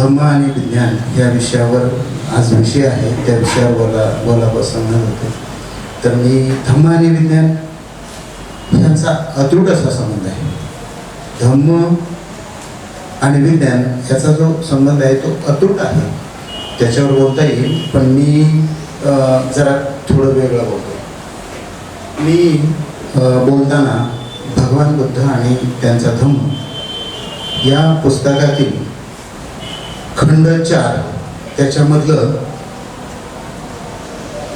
धम्म आणि विज्ञान या विषयावर आज विषय आहे. त्या विषयावर बोला बोलापासून म्हणत होते. तर मी धम्म आणि विज्ञान यांचा अतृट असा संबंध आहे. धम्म आणि विज्ञान याचा जो संबंध आहे तो अतूट आहे. त्याच्यावर बोलता येईल पण मी जरा थोडं वेगळं बोलतो मी बोलताना भगवान बुद्ध आणि त्यांचा धम्म या पुस्तकातील खंड चार त्याच्यामधलं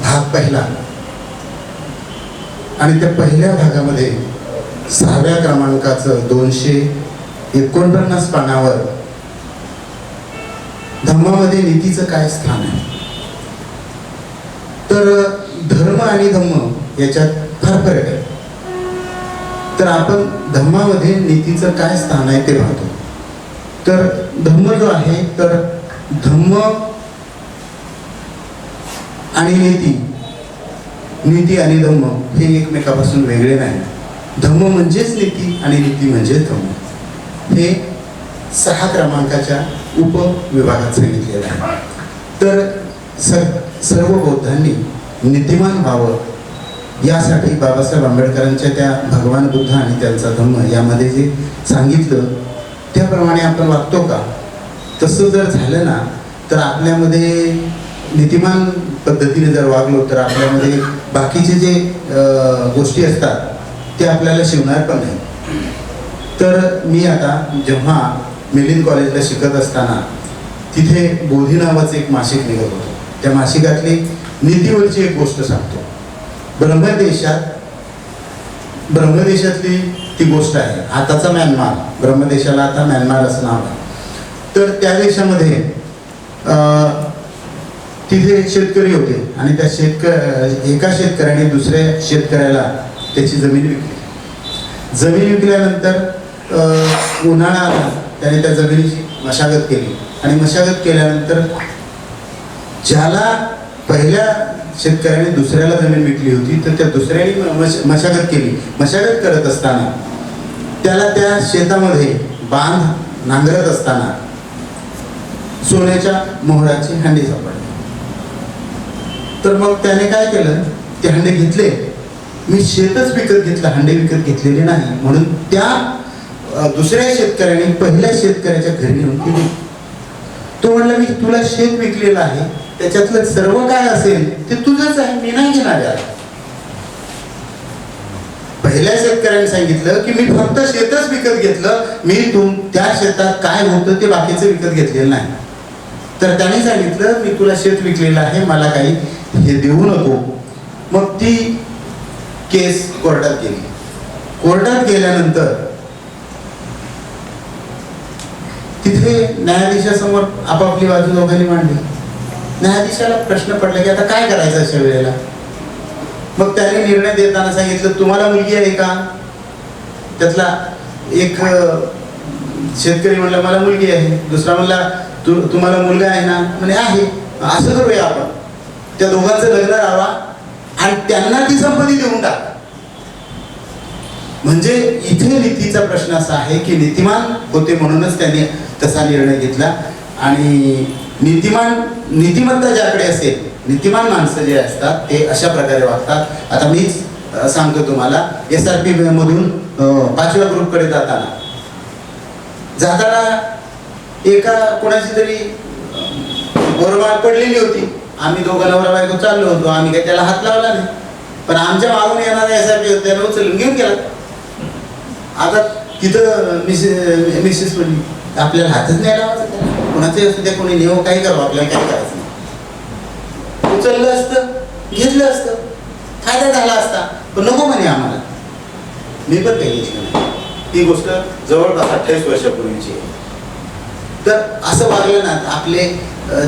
भाग पहिला. आणि त्या पहिल्या भागामध्ये सहाव्या क्रमांकाचं दोनशे एकोणपन्नास पानावर धम्मामध्ये नीतीचं काय स्थान आहे? तर धर्म आणि धम्म याच्यात फार फरक आहे. तर आपण धम्मामध्ये नीतीचं काय स्थान आहे ते पाहतो. तर धम्म जो आहे तर धम्म आणि नीती नीती आणि धम्म हे एकमेकापासून वेगळे नाही धम्म म्हणजेच नीती आणि नीती म्हणजेच धम्म. हे सहा क्रमांकाच्या उपविभागात सांगितलेलं आहे. तर सर सर्व बौद्धांनी नीतिमान व्हावं यासाठी बाबासाहेब आंबेडकरांच्या त्या भगवान बुद्ध आणि त्यांचा धम्म यामध्ये जे सांगितलं त्याप्रमाणे आपण वागतो का? तसं जर झालं ना तर आपल्यामध्ये नीतिमान पद्धतीने जर वागलो तर आपल्यामध्ये बाकीचे जे गोष्टी असतात ते आपल्याला शिवणार पण नाही. तर मी आता जेव्हा मिलिंद कॉलेजला शिकत असताना तिथे बोधी नावाचं एक मासिक निघत होतं. त्या मासिकातली नीतीवरची एक गोष्ट सांगतो. ब्रह्मदेशात ब्रह्मदेशातली ती गोष्ट आहे. आताचा म्यानमार ब्रह्मदेशाला आता म्यानमार असं नाव आहे. तर त्या देशामध्ये तिथे शेतकरी होते आणि त्या शेतक एका शेतकऱ्याने दुसऱ्या शेतकऱ्याला त्याची जमीन विकली. जमीन विकल्यानंतर अं, उन्हाळा आला त्याने त्या जमिनीची मशागत केली. आणि मशागत केल्यानंतर ज्याला पहिल्या शेतकऱ्याने दुसऱ्याला जमीन विकली होती तर त्या दुसऱ्याने मश- मशागत केली. मशागत करत असताना त्याला त्या शेतामध्ये बांध नांगरत असताना सोन्याच्या मोहराची हंडी सापडली. तर मग त्याने काय केलं? ते हंडे घेतले. मी शेतच विकत घेतलं हंडे विकत घेतलेले नाही. म्हणून त्या दुसऱ्या शेतकऱ्याने पहिल्या शेतकऱ्याच्या घरी नेऊन ते तो म्हणला मी तुला शेत विकलेलं आहे. त्याच्यातलं सर्व काय असेल ते तुझंच आहे. मी नाही घेणार आहे पहिल्या शेतकऱ्यांनी सांगितलं की मी फक्त शेतच विकत घेतलं. मी तुम त्या शेतात काय होतं ते बाकीचं विकत घेतलेलं नाही. तर त्याने सांगितलं मी तुला शेत विकलेलं आहे मला काही हे देऊ नको. मग ती केस कोर्टात गेली. कोर्टात गेल्यानंतर तिथे न्यायाधीशासमोर आपापली बाजू दोघांनी मांडली. न्यायाधीशाला प्रश्न पडला की आता काय करायचं अशा वेळेला? मग त्याने निर्णय देताना सांगितलं तुम्हाला मुलगी आहे का? त्यातला एक शेतकरी म्हणला मला मुलगी आहे. दुसरा म्हणला तू तुम्हाला मुलगा आहे ना? म्हणे आहे. असं करूया आपण. त्या दोघांचं लग्न राहावा आणि त्यांना ती संपत्ती देऊन टाका. म्हणजे इथे नीतीचा प्रश्न असा आहे की नीतिमान होते म्हणूनच त्यांनी तसा निर्णय घेतला. आणि नीतिमान नीतिमत्ता ज्याकडे असेल नीतिमान माणसं जे असतात ते अशा प्रकारे वागतात. आता मीच सांगतो तुम्हाला. एस आर पी मधून पाचव्या ग्रुपकडे जाताना. जाताना एका कोणाची तरी बरोबर पडलेली होती. आम्ही दोघं नवरा बायको चाललो होतो. आम्ही काही त्याला हात लावला नाही. पण आमच्या मागून येणारा एस आर पी त्याला उचलून घेऊन गेला. आता तिथं मिसेस मिसेस म्हणली आपल्याला हातच नाही लावायचा कोणाचे असू कोणी नेहो काही करावं. आपल्याला काही करायचं नाही. उचललं असतं घेतलं असतं. फायदा झाला असता. पण नको म्हणे आम्हाला. मी पण काही नाही. ही गोष्ट जवळपास अठ्ठावीस वर्षापूर्वीची आहे. तर असं वागलं ना आपले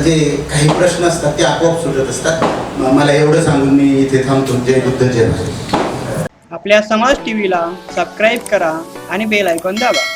जे काही प्रश्न असतात ते आपोआप सुटत असतात. मला एवढं सांगून मी इथे थांबतो. जय बुद्ध जय आपल्या समाज टीव्हीला सबस्क्राईब करा आणि बेल ऐकून दाबा.